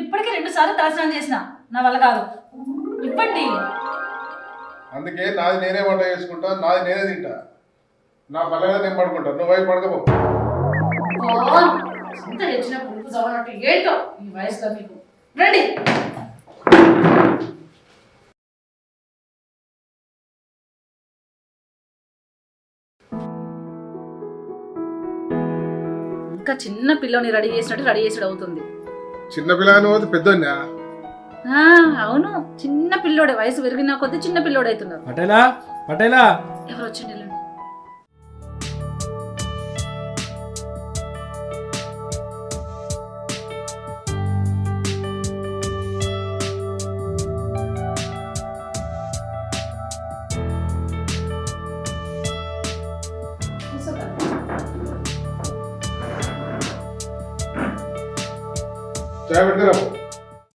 ఇప్పటికే రెండు సార్లు తలస్నానం చేసిన. నా వల్ల కాదు. ఇవ్వండి. అందుకే నాది నేనే వంట చేసుకుంటా నాది నేనే తింటా. నా పల్లెగా నేను పడుకుంటా. నువ్వు అవి పడకపో. ఇంత తెచ్చిన పులుపు చదవనట్టు ఏంటో ఈ వయసులో మీకు. రండి. ఇంకా చిన్న పిల్లని రెడీ చేసినట్టు రెడీ చేసాడు అవుతుంది. చిన్న పిల్లని పోతే పెద్దోన్నా ఆ, అవును. చిన్న పిల్లోడే వయసు పెరిగిన కొద్దీ చిన్న పిల్లోడు అవుతున్నారు పటేలా పటేలా. ఎవరు వచ్చిండి चाय बैठ कर। आप